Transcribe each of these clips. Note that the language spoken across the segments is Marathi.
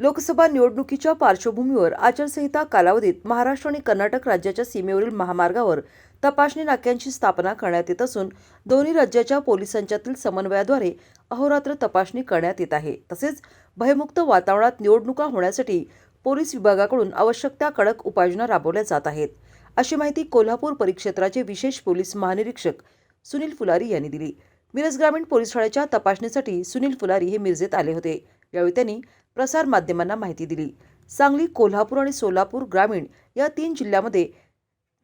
लोकसभा निवडणुकीच्या पार्श्वभूमीवर आचारसंहिता कालावधीत महाराष्ट्र आणि कर्नाटक राज्याच्या सीमेवरील महामार्गावर तपासणी नाक्यांची स्थापना करण्यात येत असून दोन्ही राज्याच्या पोलिसांच्यातील समन्वयाद्वारे अहोरात्र तपासणी करण्यात येत आहे. तसेच भयमुक्त वातावरणात निवडणुका होण्यासाठी पोलीस विभागाकडून आवश्यक त्या कडक उपाययोजना राबवल्या जात आहेत. अशी माहिती कोल्हापूर परिक्षेत्राचे विशेष पोलीस महानिरीक्षक सुनील फुलारी यांनी दिली. मिरज ग्रामीण पोलीस ठाण्याच्या तपासणीसाठी सुनील फुलारी हे मिरजेत आले होते. यावेळी त्यांनी प्रसार माध्यमांना माहिती दिली. सांगली कोल्हापूर आणि सोलापूर ग्रामीण या तीन जिल्ह्यामध्ये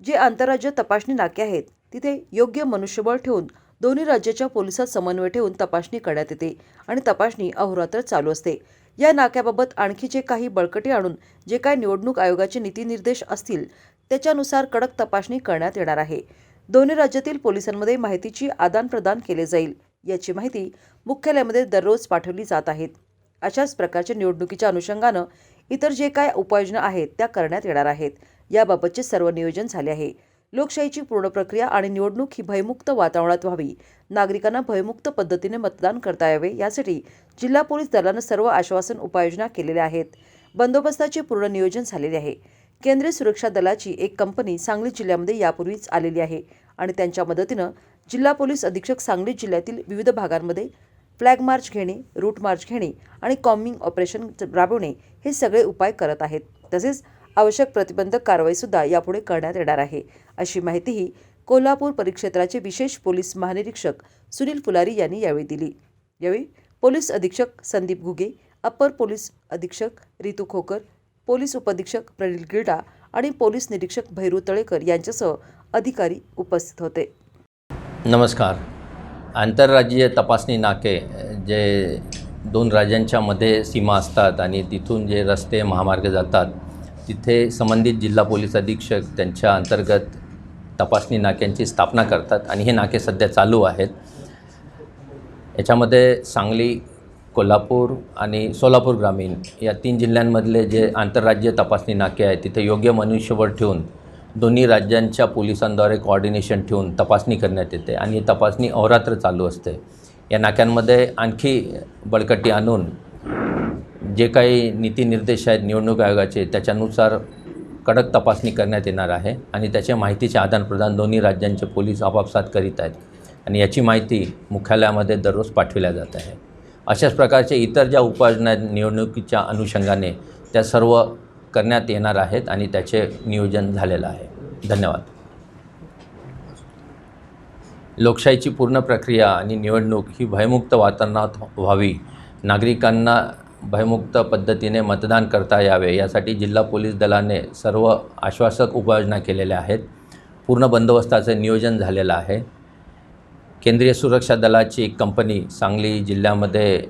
जे आंतरराज्य तपासणी नाके आहेत तिथे योग्य मनुष्यबळ ठेवून दोन्ही राज्याच्या पोलिसात समन्वय ठेवून तपासणी करण्यात येते आणि तपासणी अहोरात्र चालू असते. या नाक्याबाबत आणखी जे काही बळकटी आणून जे काही निवडणूक आयोगाचे नीतीनिर्देश असतील त्याच्यानुसार कडक तपासणी करण्यात येणार आहे. दोन्ही राज्यातील पोलिसांमध्ये माहितीची आदानप्रदान केले जाईल याची माहिती मुख्यालयामध्ये दररोज पाठवली जात आहेत अशाच प्रकारच्या निवडणुकीच्या अनुषंगानं इतर जे काय उपाययोजना आहेत त्या करण्यात येणार आहेत. याबाबतचे सर्व नियोजन झाले आहे. लोकशाहीची पूर्ण प्रक्रिया आणि निवडणूक ही भयमुक्त वातावरणात व्हावी. नागरिकांना भयमुक्त पद्धतीने मतदान करता यावे यासाठी जिल्हा पोलीस दलानं सर्व आश्वासन उपाययोजना केलेल्या आहेत. बंदोबस्ताचे पूर्ण नियोजन झालेले आहे. केंद्रीय सुरक्षा दलाची एक कंपनी सांगली जिल्ह्यामध्ये यापूर्वीच आलेली आहे आणि त्यांच्या मदतीनं जिल्हा पोलीस अधीक्षक सांगली जिल्ह्यातील विविध भागांमध्ये फ्लॅग मार्च घेणे रूट मार्च घेणे आणि कॉम्बिंग ऑपरेशन राबवणे हे सगळे उपाय करत आहेत. तसेच आवश्यक प्रतिबंधक कारवाईसुद्धा यापुढे करण्यात येणार आहे. अशी माहितीही कोल्हापूर परिक्षेत्राचे विशेष पोलीस महानिरीक्षक सुनील फुलारी यांनी यावेळी दिली. यावेळी पोलीस अधीक्षक संदीप घुगे अप्पर पोलीस अधीक्षक रितू खोकर पोलीस उपअधीक्षक प्रणिल गिरडा आणि पोलीस निरीक्षक भैरू तळेकर यांच्यासह अधिकारी उपस्थित होते. नमस्कार. आंतरराज्यीय तपासणी नाके जे दोन राज्यांच्या मध्ये सीमा असतात आणि तिथून जे रस्ते महामार्ग जातात तिथे संबंधित जिल्हा पोलीस अधीक्षक त्यांच्या अंतर्गत तपासणी नाक्यांची स्थापना करतात आणि हे नाके सध्या चालू आहेत. याच्यामध्ये सांगली कोल्हापूर आणि सोलापूर ग्रामीण या तीन जिल्ह्यांमधले जे आंतरराज्य तपासणी नाके आहेत तिथे योग्य मनुष्यबळ ठेवून दोन्ही राज्यांच्या पोलिसांद्वारे कोऑर्डिनेशन ठेवून तपासणी करण्यात येते आणि ही तपासणी अहोरात्र चालू असते. या नाक्यांमध्ये आणखी बळकटी आणून जे काही नीतीनिर्देश आहेत निवडणूक आयोगाचे त्याच्यानुसार कडक तपासणी करण्यात येणार आहे आणि त्याच्या माहितीचे आदानप्रदान दोन्ही राज्यांचे पोलीस आपापसात करीत आहेत आणि याची माहिती मुख्यालयामध्ये दररोज पाठविल्या जात आहे. अशाच प्रकारचे इतर ज्या उपाययोजना आहेत निवडणुकीच्या अनुषंगाने त्या सर्व करण्यात येणार आहेत आणि त्याचे नियोजन झालेलं आहे. धन्यवाद. लोकशाहीची पूर्ण प्रक्रिया आणि निवडणूक ही भयमुक्त वातावरणात व्हावी. नागरिकांना भयमुक्त पद्धतीने मतदान करता यावे यासाठी जिल्हा पोलीस दलाने सर्व आश्वासक उपाययोजना केलेल्या आहेत. पूर्ण बंदोबस्ताचं नियोजन झालेलं आहे. केंद्रीय सुरक्षा दलाची एक कंपनी सांगली जिल्ह्यामध्ये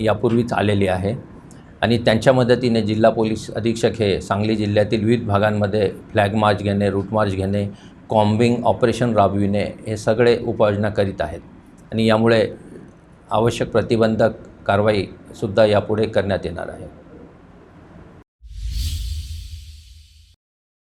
यापूर्वीच आलेली आहे. आणि त्यांच्या मदतीने जिल्हा पोलीस अधीक्षक हे सांगली जिल्ह्यातील विविध भागांमध्ये फ्लॅग मार्च घेणे रूट मार्च घेणे कॉम्बिंग ऑपरेशन राबविणे हे सगळे उपाययोजना करीत आहेत. आणि यामुळे आवश्यक प्रतिबंधक कारवाईसुद्धा यापुढे करण्यात येणार आहे.